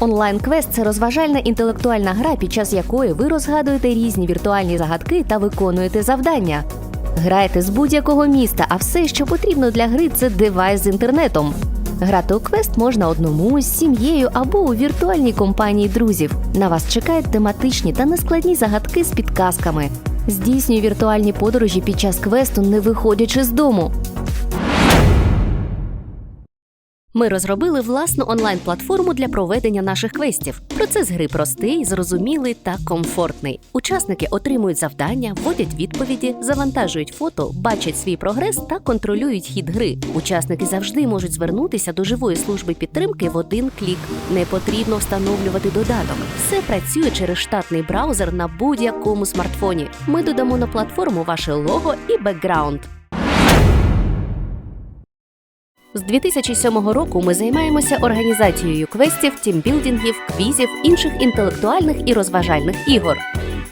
онлайн-квест це розважальна інтелектуальна гра, під час якої ви розгадуєте різні віртуальні загадки та виконуєте завдання. Грайте з будь-якого міста, а все, що потрібно для гри, це девайс з інтернетом. Грати у квест можна одному з сім'єю або у віртуальній компанії друзів. На вас чекають тематичні та нескладні загадки з підказками. Здійснюй віртуальні подорожі під час квесту, не виходячи з дому. Ми розробили власну онлайн-платформу для проведення наших квестів. Процес гри простий, зрозумілий та комфортний. Учасники отримують завдання, вводять відповіді, завантажують фото, бачать свій прогрес та контролюють хід гри. Учасники завжди можуть звернутися до живої служби підтримки в один клік. Не потрібно встановлювати додаток. Все працює через штатний браузер на будь-якому смартфоні. Ми додамо на платформу ваше лого і бекграунд. З 2007 року ми займаємося організацією квестів, тімбілдингів, квізів, інших інтелектуальних і розважальних ігор.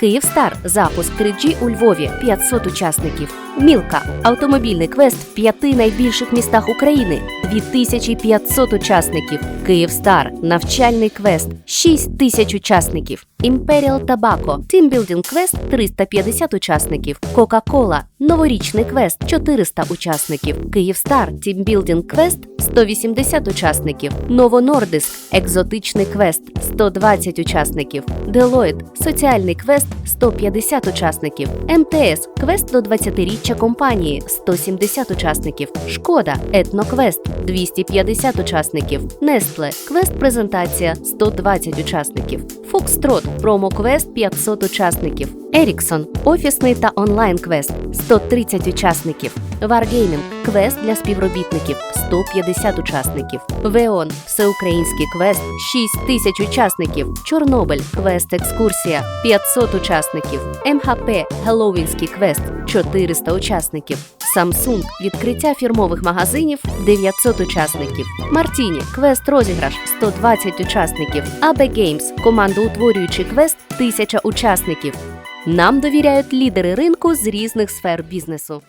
Київстар запуск 3G у Львові 500 учасників. Мілка автомобільний квест в п'яти найбільших містах України 2500 учасників. Київстар навчальний квест 6 тисяч учасників. Імперіал Табако тімбілдинг квест 350 учасників. Кока-Кола новорічний квест 400 учасників. Київстар тімбілдинг квест 180 учасників. Новонордиск екзотичний квест 120 учасників. Делойт соціальний квест 150 учасників. МТС квест до 20-річчя компанії 170 учасників. Шкода етноквест 250 учасників. Нестле квест презентація 120 учасників. Фокстрот промоквест 500 учасників. Еріксон офісний та онлайн квест 130 учасників. Wargaming квест для співробітників 150 учасників. Веон всеукраїнський квест 6 тисяч учасників. Чорнобиль квест екскурсія 500 учасників. МХП Геловінський квест 400 учасників. Samsung відкриття фірмових магазинів 900 учасників. Мартіні квест розіграш 120 учасників. AB Games командоутворюючий квест 1000 учасників. Нам довіряють лідери ринку з різних сфер бізнесу.